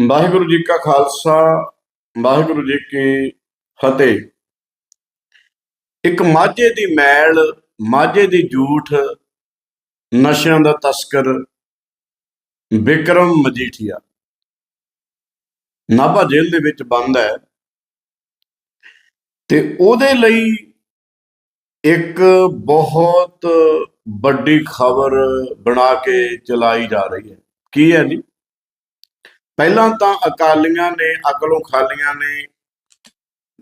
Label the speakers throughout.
Speaker 1: ਵਾਹਿਗੁਰੂ ਜੀ ਕਾ ਖਾਲਸਾ, ਵਾਹਿਗੁਰੂ ਜੀ ਕੀ ਫਤਿਹ। ਇੱਕ ਮਾਝੇ ਦੀ ਮੈਲ, ਮਾਝੇ ਦੀ ਝੂਠ ਨਸ਼ਿਆਂ ਦਾ ਤਸਕਰ ਵਿਕਰਮ ਮਜੀਠੀਆ। ਨਾਭਾ ਜੇਲ੍ਹ ਦੇ ਵਿੱਚ ਬੰਦ ਹੈ। ਤੇ ਉਹਦੇ ਲਈ ਇੱਕ ਬਹੁਤ ਵੱਡੀ ਖਬਰ ਬਣਾ ਕੇ ਚਲਾਈ ਜਾ ਰਹੀ ਹੈ। ਕੀ ਹੈ ਜੀ? ਪਹਿਲਾਂ ਤਾਂ ਅਕਾਲੀਆਂ ਨੇ ਅਕਲੋਂ ਖਾਲੀਆਂ ਨੇ।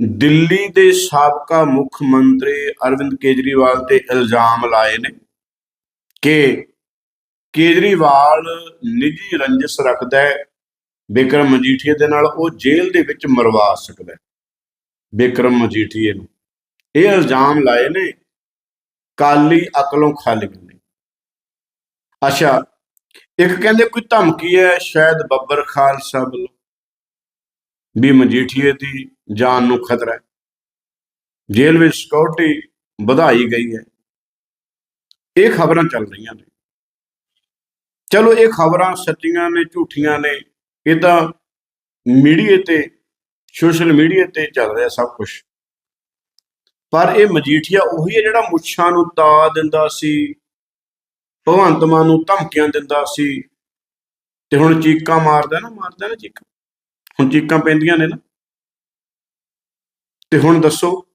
Speaker 1: ਦਿੱਲੀ ਦੇ ਸਾਬਕਾ ਮੁੱਖ ਮੰਤਰੀ ਅਰਵਿੰਦ ਕੇਜਰੀਵਾਲ ਤੇ ਇਲਜ਼ਾਮ ਲਾਏ ਨੇ ਕਿ ਕੇਜਰੀਵਾਲ ਨਿੱਜੀ ਰੰਜਿਸ਼ ਰੱਖਦਾ ਹੈ। ਵਿਕਰਮ ਮਜੀਠੀਆ ਦੇ ਨਾਲ ਉਹ ਜੇਲ੍ਹ ਦੇ ਵਿੱਚ ਮਰਵਾ ਸਕਦਾ ਹੈ। ਵਿਕਰਮ ਮਜੀਠੀਏ ਨੂੰ। ਇਹ ਇਲਜ਼ਾਮ ਲਾਏ ਨੇ ਕਾਲੀ ਅਕਲੋਂ ਖਾਲੀਆਂ ਨੇ। ਅੱਛਾ ਇੱਕ ਕਹਿੰਦੇ ਕੋਈ ਧਮਕੀ ਹੈ, ਸ਼ਾਇਦ ਬੱਬਰ ਖਾਲਸਾ ਵੱਲੋਂ। ਵੀ ਮਜੀਠੀਏ ਦੀ ਜਾਨ ਨੂੰ ਖਤਰਾ ਹੈ। ਜੇਲ੍ਹ ਵਿੱਚ ਸਿਕਿਉਰਿਟੀ ਵਧਾਈ ਗਈ ਹੈ। ਇਹ ਖਬਰਾਂ ਚੱਲ ਰਹੀਆਂ ਨੇ। ਚਲੋ, ਇਹ ਖਬਰਾਂ ਸੱਚੀਆਂ ਨੇ, ਝੂਠੀਆਂ ਨੇ, ਇਹ ਤਾਂ ਮੀਡੀਆ ਤੇ, ਸੋਸ਼ਲ ਮੀਡੀਆ ਤੇ ਚੱਲ ਰਿਹਾ ਸਭ ਕੁਝ ਪਰ ਇਹ ਮਜੀਠੀਆ ਉਹੀ ਹੈ ਜਿਹੜਾ ਮੁੱਛਾਂ ਨੂੰ ਤਾ ਦਿੰਦਾ ਸੀ। ਭਗਵੰਤ ਮਾਨ ਨੂੰ ਧਮਕੀਆਂ ਦਿੰਦਾ ਸੀ। ਤੇ ਹੁਣ ਚੀਕਾਂ ਮਾਰਦਾ ਨਾ ਮਾਰਦਾ ਨਾ ਚੀਕਾਂ। ਹੁਣ ਚੀਕਾਂ ਪੈਂਦੀਆਂ ਨੇ ਨਾ। ਤੇ ਹੁਣ ਦੱਸੋ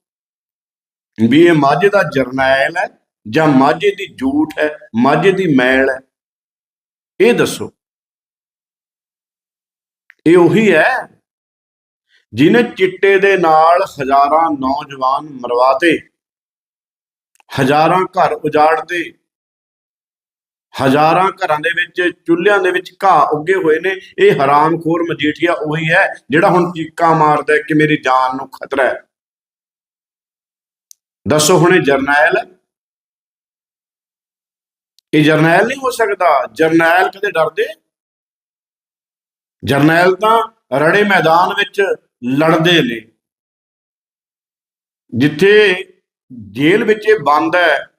Speaker 1: ਵੀ ਇਹ ਮਾਝੇ ਦਾ ਜਰਨੈਲ ਹੈ ਜਾਂ ਮਾਝੇ ਦੀ ਝੂਠ ਹੈ, ਮਾਝੇ ਦੀ ਮੈਲ ਹੈ? ਇਹ ਦੱਸੋ। ਇਹ ਉਹੀ ਹੈ ਜਿਨੇ ਚਿੱਟੇ ਦੇ ਨਾਲ ਹਜ਼ਾਰਾਂ ਨੌਜਵਾਨ ਮਰਵਾਤੇ, ਹਜ਼ਾਰਾਂ ਘਰ ਉਜਾੜਦੇ ਹਜ਼ਾਰਾਂ ਘਰਾਂ ਦੇ ਵਿੱਚ, ਚੁੱਲ੍ਹਿਆਂ ਦੇ ਵਿੱਚ ਘਾਹ ਉੱਗੇ ਹੋਏ ਨੇ। ਇਹ ਹਰਾਮਖੋਰ ਮਜੀਠੀਆ ਉਹੀ ਹੈ ਜਿਹੜਾ ਹੁਣ ਚੀਕਾਂ ਮਾਰਦਾ ਕਿ ਮੇਰੀ ਜਾਨ ਨੂੰ ਖਤਰਾ ਹੈ। ਦੱਸੋ ਹੁਣ ਇਹ ਜਰਨੈਲ। ਇਹ ਜਰਨੈਲ ਨਹੀਂ ਹੋ ਸਕਦਾ। ਜਰਨੈਲ ਕਦੇ ਡਰਦੇ? ਜਰਨੈਲ ਤਾਂ ਰੜੇ ਮੈਦਾਨ ਵਿੱਚ ਲੜਦੇ ਨੇ। ਜਿੱਥੇ ਜੇਲ੍ਹ ਵਿੱਚ ਇਹ ਬੰਦ ਹੈ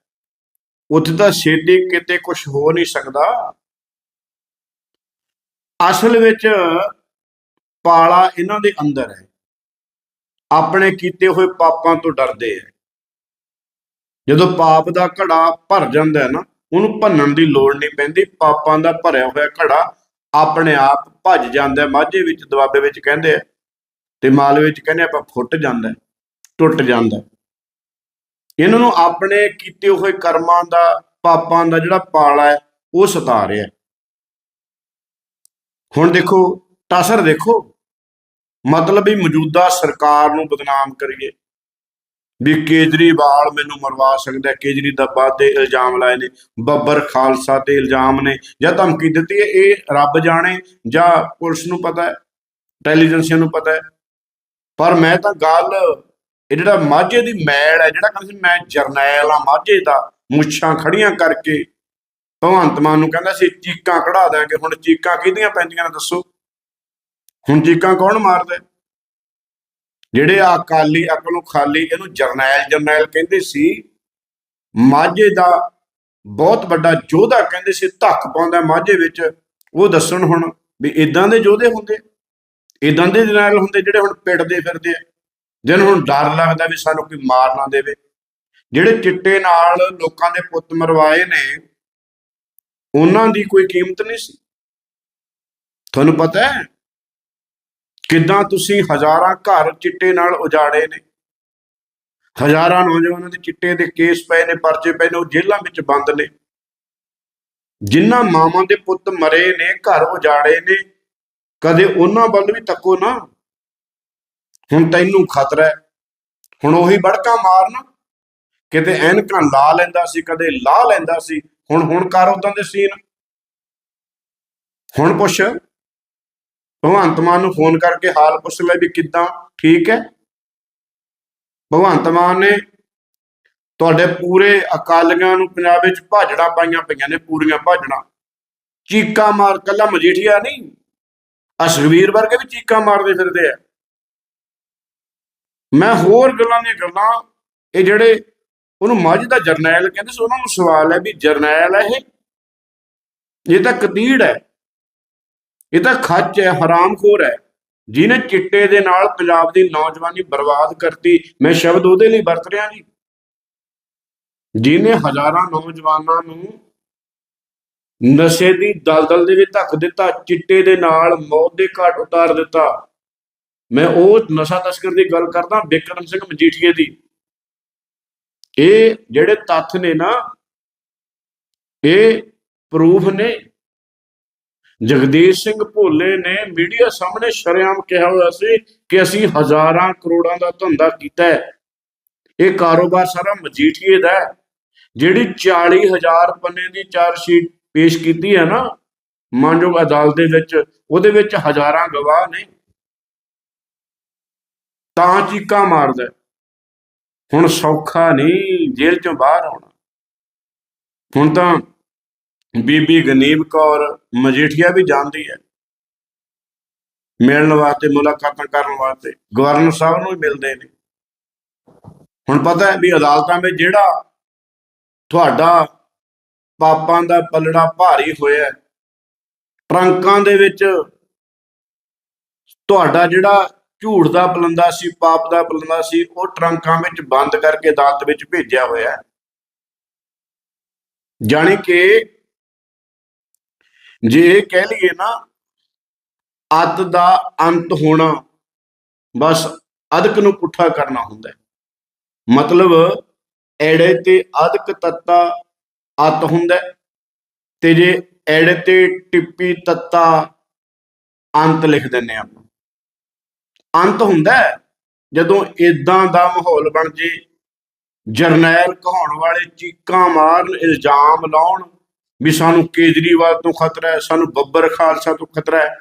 Speaker 1: ਉੱਥੇ ਤਾਂ ਛੇਤੀ ਕਿਤੇ ਕੁਝ ਹੋ ਨਹੀਂ ਸਕਦਾ। ਅਸਲ ਵਿੱਚ ਪਾਲਾ ਇਹਨਾਂ ਦੇ ਅੰਦਰ ਹੈ। ਆਪਣੇ ਕੀਤੇ ਹੋਏ ਪਾਪਾਂ ਤੋਂ ਡਰਦੇ ਹੈ। ਜਦੋਂ ਪਾਪ ਦਾ ਘੜਾ ਭਰ ਜਾਂਦਾ ਹੈ ਨਾ, ਉਹਨੂੰ ਭੰਨਣ ਦੀ ਲੋੜ ਨਹੀਂ ਪੈਂਦੀ। ਪਾਪਾਂ ਦਾ ਭਰਿਆ ਹੋਇਆ ਘੜਾ ਆਪਣੇ ਆਪ ਭੱਜ ਜਾਂਦਾ ਮਾਝੇ ਵਿੱਚ, ਦੁਆਬੇ ਵਿੱਚ ਕਹਿੰਦੇ ਆ ਤੇ ਮਾਲਵੇ ਵਿੱਚ ਕਹਿੰਦੇ ਆਪਾਂ ਫੁੱਟ ਜਾਂਦਾ ਟੁੱਟ ਜਾਂਦਾ ਇਹਨਾਂ ਨੂੰ ਆਪਣੇ ਕੀਤੇ ਹੋਏ ਕਰਮਾਂ ਦਾ, ਪਾਪਾਂ ਦਾ ਜਿਹੜਾ ਪਾਲਾ ਹੈ, ਉਹ ਸਤਾ ਰਿਹਾ ਹੁਣ ਦੇਖੋ ਟਸਰ ਦੇਖੋ। ਮਤਲਬ ਵੀ ਮੌਜੂਦਾ ਸਰਕਾਰ ਨੂੰ ਬਦਨਾਮ ਕਰੀਏ। ਵੀ ਕੇਜਰੀਵਾਲ ਮੈਨੂੰ ਮਰਵਾ ਸਕਦਾ ਕੇਜਰੀ ਦਾ ਬਾਤ ਦੇ ਇਲਜ਼ਾਮ ਲਾਏ ਨੇ, ਬੱਬਰ ਖਾਲਸਾ ਤੇ ਇਲਜ਼ਾਮ ਨੇ, ਜਾਂ ਧਮਕੀ ਦਿੱਤੀ ਹੈ, ਇਹ ਰੱਬ ਜਾਣੇ, ਜਾਂ ਪੁਲਿਸ ਨੂੰ ਪਤਾ ਹੈ ਇੰਟੈਲੀਜੈਂਸੀਆਂ ਨੂੰ ਪਤਾ ਹੈ। ਪਰ ਮੈਂ ਤਾਂ ਗੱਲ ਇਹ ਜਿਹੜਾ ਮਾਝੇ ਦੀ ਮੈਲ ਹੈ, ਜਿਹੜਾ ਕਹਿੰਦਾ ਸੀ ਮੈਂ ਜਰਨੈਲ ਆ ਮਾਝੇ ਦਾ, ਮੁੱਛਾਂ ਖੜੀਆਂ ਕਰਕੇ ਭਗਵੰਤ ਮਾਨ ਨੂੰ ਕਹਿੰਦਾ ਸੀ, ਚੀਕਾਂ ਕਢਾ ਦਾਂਗੇ ਹੁਣ ਚੀਕਾਂ ਕਿਹਦੀਆਂ ਪੈਂਦੀਆਂ ਨੇ ਦੱਸੋ? ਹੁਣ ਚੀਕਾਂ ਕੌਣ ਮਾਰਦਾ ਜਿਹੜੇ ਆ ਅਕਾਲੀ ਅਕਲੋਂ ਖਾਲੀ, ਇਹਨੂੰ ਜਰਨੈਲ ਜਰਨੈਲ ਕਹਿੰਦੇ ਸੀ, ਮਾਝੇ ਦਾ ਬਹੁਤ ਵੱਡਾ ਯੋਧਾ ਕਹਿੰਦੇ ਸੀ, ਧੱਕ ਪਾਉਂਦਾ ਮਾਝੇ ਵਿੱਚ। ਉਹ ਦੱਸਣ ਹੁਣ ਵੀ ਇਦਾਂ ਦੇ ਯੋਧੇ ਹੁੰਦੇ? ਇਦਾਂ ਦੇ ਜਰਨੈਲ ਹੁੰਦੇ ਜਿਹੜੇ ਹੁਣ ਪਿੱਟਦੇ ਫਿਰਦੇ ਆ। ਜਿਹਨੂੰ ਹੁਣ ਡਰ ਲੱਗਦਾ ਵੀ ਸਾਨੂੰ ਕੋਈ ਮਾਰ ਨਾ ਦੇਵੇ। ਜਿਹੜੇ ਚਿੱਟੇ ਨਾਲ ਲੋਕਾਂ ਦੇ ਪੁੱਤ ਮਰਵਾਏ ਨੇ ਉਹਨਾਂ ਦੀ ਕੋਈ ਕੀਮਤ ਨਹੀਂ ਸੀ। ਤੁਹਾਨੂੰ ਪਤਾ ਹੈ? ਕਿੱਦਾਂ ਤੁਸੀਂ ਹਜ਼ਾਰਾਂ ਘਰ ਚਿੱਟੇ ਨਾਲ ਉਜਾੜੇ ਨੇ? ਹਜ਼ਾਰਾਂ ਨੌਜਵਾਨਾਂ ਦੇ ਚਿੱਟੇ ਦੇ ਕੇਸ ਪਏ ਨੇ ਪਰਚੇ ਪਏ ਨੇ ਉਹ ਜੇਲ੍ਹਾਂ ਵਿੱਚ ਬੰਦ ਨੇ। ਜਿਨ੍ਹਾਂ ਮਾਵਾਂ ਦੇ ਪੁੱਤ ਮਰੇ ਨੇ ਘਰ ਉਜਾੜੇ ਨੇ ਕਦੇ ਉਹਨਾਂ ਵੱਲ ਵੀ ਤੱਕੋ ਨਾ। ਹੁਣ ਤੈਨੂੰ ਖਤਰਾ ਹੈ। ਹੁਣ ਉਹੀ ਬੜਕਾ ਮਾਰਨ। ਕਿਤੇ ਐਨਕਾਂ ਲਾ ਲੈਂਦਾ ਸੀ, ਕਦੇ ਲਾ ਲੈਂਦਾ ਸੀ। ਹੁਣ ਹੁਣ ਕਰ ਉਦਾਂ ਦੇ ਸੀਨ। ਹੁਣ ਪੁੱਛ। ਭਗਵੰਤ ਮਾਨ ਨੂੰ ਫੋਨ ਕਰਕੇ ਹਾਲ ਪੁੱਛ ਲੈ ਵੀ ਕਿੱਦਾਂ, ਠੀਕ ਹੈ? ਭਗਵੰਤ ਮਾਨ ਨੇ ਤੁਹਾਡੇ ਪੂਰੇ ਅਕਾਲੀਆਂ ਨੂੰ ਪੰਜਾਬ ਵਿੱਚ ਭਾਜੜਾ ਪਾਈਆਂ ਪਈਆਂ ਨੇ, ਪੂਰੀਆਂ ਭਾਜੜਾ। ਚੀਕਾਂ ਮਾਰ, ਕੱਲਾ ਮਜੀਠੀਆ ਨਹੀਂ। ਅਸ਼ਵੀਰ ਵਰਗੇ ਵੀ ਚੀਕਾਂ ਮਾਰਦੇ ਫਿਰਦੇ ਆ। ਮੈਂ ਹੋਰ ਗੱਲਾਂ ਦੀਆਂ ਗੱਲਾਂ, ਇਹ ਜਿਹੜੇ ਉਹਨੂੰ ਮੱਝ ਦਾ ਜਰਨੈਲ ਕਹਿੰਦੇ ਸੀ, ਉਹਨਾਂ ਨੂੰ ਸਵਾਲ ਹੈ ਵੀ ਜਰਨੈਲ ਹੈ ਇਹ? ਇਹ ਤਾਂ ਕਤੀੜ ਹੈ। ਇਹ ਤਾਂ ਖੱਚ ਹੈ, ਹਰਾਮਖੋਰ ਹੈ। ਜਿਹਨੇ ਚਿੱਟੇ ਦੇ ਨਾਲ ਪੰਜਾਬ ਦੀ ਨੌਜਵਾਨੀ ਬਰਬਾਦ ਕਰਤੀ, ਮੈਂ ਸ਼ਬਦ ਉਹਦੇ ਲਈ ਵਰਤ ਰਿਹਾ ਜੀ। ਜਿਹਨੇ ਹਜ਼ਾਰਾਂ ਨੌਜਵਾਨਾਂ ਨੂੰ ਨਸ਼ੇ ਦੀ ਦਲਦਲ ਦੇ ਵਿੱਚ ਧੱਕ ਦਿੱਤਾ, ਚਿੱਟੇ ਦੇ ਨਾਲ ਮੌਤ ਦੇ ਘਾਟ ਉਤਾਰ ਦਿੱਤਾ ਮੈਂ ਉਹ ਨਸ਼ਾ ਤਸਕਰ ਦੀ ਗੱਲ ਕਰਦਾ ਬਿਕਰਮ ਸਿੰਘ ਮਜੀਠੀਏ ਦੀ। ਇਹ ਜਿਹੜੇ ਤੱਥ ਨੇ ਨਾ, ਇਹ ਪ੍ਰੂਫ ਨੇ। ਜਗਦੀਸ਼ ਸਿੰਘ ਭੋਲੇ ਨੇ ਮੀਡੀਆ ਸਾਹਮਣੇ ਸ਼ਰੇਆਮ ਕਿਹਾ ਹੋਇਆ ਸੀ ਕਿ ਅਸੀਂ ਹਜ਼ਾਰਾਂ ਕਰੋੜਾਂ ਦਾ ਧੰਦਾ ਕੀਤਾ ਹੈ। ਇਹ ਕਾਰੋਬਾਰ ਸਾਰਾ ਮਜੀਠੀਏ ਦਾ ਹੈ। ਜਿਹੜੀ 40000 ਪੰਨੇ ਦੀ ਚਾਰਜ ਸ਼ੀਟ ਪੇਸ਼ ਕੀਤੀ ਹੈ ਨਾ, ਮਾਨਯੋਗ ਅਦਾਲਤ ਦੇ ਵਿੱਚ, ਉਹਦੇ ਵਿੱਚ ਹਜ਼ਾਰਾਂ ਗਵਾਹ ਨੇ। ਤਾਂ ਚੀਕਾਂ ਮਾਰਦਾ ਹੁਣ ਸੌਖਾ ਨਹੀਂ, ਜੇਲ੍ਹ ਚੋਂ ਬਾਹਰ ਆਉਣਾ। ਹੁਣ ਤਾਂ ਬੀਬੀ ਗਨੀਬ ਕੌਰ ਮਜੀਠੀਆ ਵੀ ਜਾਂਦੀ ਹੈ। ਮਿਲਣ ਵਾਸਤੇ, ਮੁਲਾਕਾਤਾਂ ਕਰਨ ਵਾਸਤੇ। ਗਵਰਨਰ ਸਾਹਿਬ ਨੂੰ ਵੀ ਮਿਲਦੇ ਨੇ। ਹੁਣ ਪਤਾ ਹੈ ਵੀ ਅਦਾਲਤਾਂ ਵਿੱਚ ਜਿਹੜਾ ਤੁਹਾਡਾ ਪਾਪਾਂ ਦਾ ਪਲੜਾ ਭਾਰੀ ਹੋਇਆ ਟਰੰਕਾਂ ਦੇ ਵਿੱਚ ਤੁਹਾਡਾ ਜਿਹੜਾ ਝੂਠ ਦਾ ਪਲੰਦਾ ਸੀ, ਪਾਪ ਦਾ ਪਲੰਦਾ ਸੀ, ਉਹ ਟਰੰਕਾਂ ਵਿੱਚ ਬੰਦ ਕਰਕੇ ਅਦਾਲਤ ਵਿੱਚ ਭੇਜਿਆ ਹੋਇਆ ਹੈ। ਜਾਣੀ ਕਿ ਜੇ ਕਹਿ ਲਈਏ ਨਾ ਅੱਤ ਦਾ ਅੰਤ ਹੋਣਾ, ਬਸ ਅਦਕ ਨੂੰ ਪੁੱਠਾ ਕਰਨਾ ਹੁੰਦਾ ਹੈ। ਮਤਲਬ ਐੜੇ ਤੇ ਅਦਕ ਤੱਤਾ ਅੱਤ ਹੁੰਦਾ ਤੇ ਜੇ ਐੜੇ ਤੇ ਟਿੱਪੀ ਤੱਤਾ ਅੰਤ ਲਿਖ ਦਿੰਨੇ ਆਪਾਂ। ਅੰਤ ਹੁੰਦਾ ਹੈ, ਜਦੋਂ ਇਦਾਂ ਦਾ ਮਾਹੌਲ ਬਣ ਜੇ, ਜਰਨੈਲ ਕਹਾਉਣ ਵਾਲੇ ਚੀਕਾਂ ਮਾਰਨ, ਇਲਜ਼ਾਮ ਲਾਉਣ, ਵੀ ਸਾਨੂੰ ਕੇਜਰੀਵਾਲ ਤੋਂ ਖਤਰਾ ਹੈ, ਸਾਨੂੰ ਬੱਬਰ ਖਾਲਸਾ ਤੋਂ ਖਤਰਾ ਹੈ,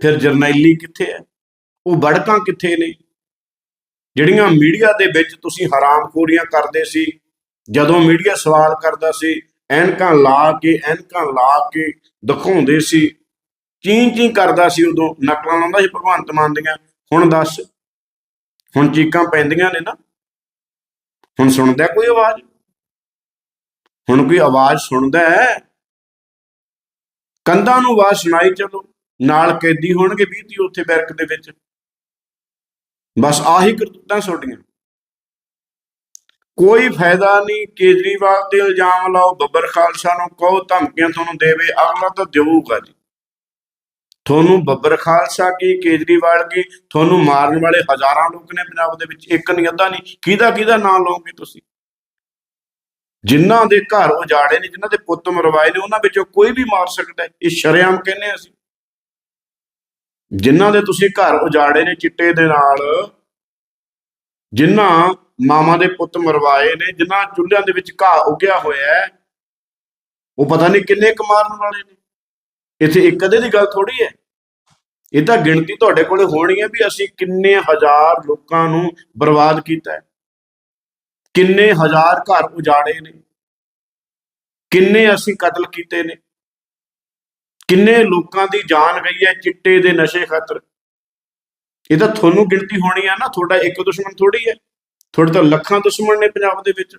Speaker 1: ਫਿਰ ਜਰਨੈਲੀ ਕਿੱਥੇ ਹੈ? ਉਹ ਬੜਕਾਂ ਕਿੱਥੇ ਨੇ? ਜਿਹੜੀਆਂ ਮੀਡੀਆ ਦੇ ਵਿੱਚ ਤੁਸੀਂ ਹਰਾਮਖੋਰੀਆਂ ਕਰਦੇ ਸੀ, ਜਦੋਂ ਮੀਡੀਆ ਸਵਾਲ ਕਰਦਾ ਸੀ, ਐਨਕਾਂ ਲਾ ਕੇ, ਐਨਕਾਂ ਲਾ ਕੇ ਦਿਖਾਉਂਦੇ ਸੀ ਚੀਂ ਚੀਂ ਕਰਦਾ ਸੀ ਉਦੋਂ, ਨਕਲਾਂ ਲਾਉਂਦਾ ਸੀ ਭਗਵੰਤ ਮਾਨ ਦੀਆਂ ਹੁਣ ਦੱਸ। ਹੁਣ ਚੀਕਾਂ ਪੈਂਦੀਆਂ ਨੇ ਨਾ। ਹੁਣ ਸੁਣਦਾ ਕੋਈ ਆਵਾਜ਼? ਹੁਣ ਕੋਈ ਆਵਾਜ਼ ਸੁਣਦਾ ਹੈ? ਕੰਧਾਂ ਨੂੰ ਆਵਾਜ਼ ਸੁਣਾਈ ਚਲੋ। ਨਾਲ ਕੈਦੀ ਹੋਣਗੇ 20 ਤੀ ਉੱਥੇ ਬੈਰਕ ਦੇ ਵਿੱਚ। ਬਸ ਆਹੀ ਕਰਤੂਤਾਂ ਛੋਟੀਆਂ ਕੋਈ ਫਾਇਦਾ ਨਹੀਂ, ਕੇਜਰੀਵਾਲ ਤੇ ਇਲਜ਼ਾਮ ਲਾਓ, ਬੱਬਰ ਖਾਲਸਾ ਨੂੰ ਕਹੋ ਧਮਕੀਆਂ ਤੁਹਾਨੂੰ ਦੇਵੇ, ਅਗਲਾ ਤਾਂ ਦੇਊਗਾ ਜੀ। ਤੁਹਾਨੂੰ ਬੱਬਰ ਖਾਲਸਾ ਕੀ, ਕੇਜਰੀਵਾਲ ਕੀ, ਤੁਹਾਨੂੰ ਮਾਰਨ ਵਾਲੇ ਹਜ਼ਾਰਾਂ ਲੋਕ ਨੇ ਪੰਜਾਬ ਦੇ ਵਿੱਚ, ਇੱਕ ਨਹੀਂ ਅੱਧਾ ਨਹੀਂ। ਕਿਹਦਾ ਕਿਹਦਾ ਨਾਮ ਲਓਗੇ ਤੁਸੀਂ? ਜਿਨ੍ਹਾਂ ਦੇ ਘਰ ਉਜਾੜੇ ਨੇ, ਜਿਨ੍ਹਾਂ ਦੇ ਪੁੱਤ ਮਰਵਾਏ ਨੇ, ਉਹਨਾਂ ਵਿੱਚੋਂ ਕੋਈ ਵੀ ਮਾਰ ਸਕਦਾ ਇਹ ਸ਼ਰੇਆਮ ਕਹਿੰਦੇ ਅਸੀਂ। ਜਿਨ੍ਹਾਂ ਦੇ ਤੁਸੀਂ ਘਰ ਉਜਾੜੇ ਨੇ, ਚਿੱਟੇ ਦੇ ਨਾਲ, ਜਿਨ੍ਹਾਂ ਮਾਮਾ ਦੇ ਪੁੱਤ ਮਰਵਾਏ ਨੇ, ਜਿਨ੍ਹਾਂ ਚੁੱਲ੍ਹਿਆਂ ਦੇ ਵਿੱਚ ਘਾਹ ਉੱਗਿਆ ਹੋਇਆ ਹੈ, ਉਹ ਪਤਾ ਨਹੀਂ ਕਿੰਨੇ ਕੁ ਮਾਰਨ ਵਾਲੇ ਨੇ। ਇੱਥੇ ਇੱਕ ਅਦੇ ਦੀ ਗੱਲ ਥੋੜੀ ਹੈ। ਇਹ ਤਾਂ ਗਿਣਤੀ ਤੁਹਾਡੇ ਕੋਲੇ ਹੋਣੀ ਹੈ ਵੀ ਅਸੀਂ ਕਿੰਨੇ ਹਜ਼ਾਰ ਲੋਕਾਂ ਨੂੰ ਬਰਬਾਦ ਕੀਤਾ ਹੈ। ਕਿੰਨੇ ਹਜ਼ਾਰ ਘਰ ਉਜਾੜੇ ਨੇ। ਕਿੰਨੇ ਅਸੀਂ ਕਤਲ ਕੀਤੇ ਨੇ। ਕਿੰਨੇ ਲੋਕਾਂ ਦੀ ਜਾਨ ਗਈ ਹੈ ਚਿੱਟੇ ਦੇ ਨਸ਼ੇ ਖਾਤਰ। ਇਹ ਤਾਂ ਤੁਹਾਨੂੰ ਗਿਣਤੀ ਹੋਣੀ ਹੈ ਨਾ, ਤੁਹਾਡਾ ਇੱਕ ਦੁਸ਼ਮਣ ਥੋੜੀ ਹੈ। ਤੁਹਾਡੇ ਤਾਂ ਲੱਖਾਂ ਦੁਸ਼ਮਣ ਨੇ ਪੰਜਾਬ ਦੇ ਵਿੱਚ।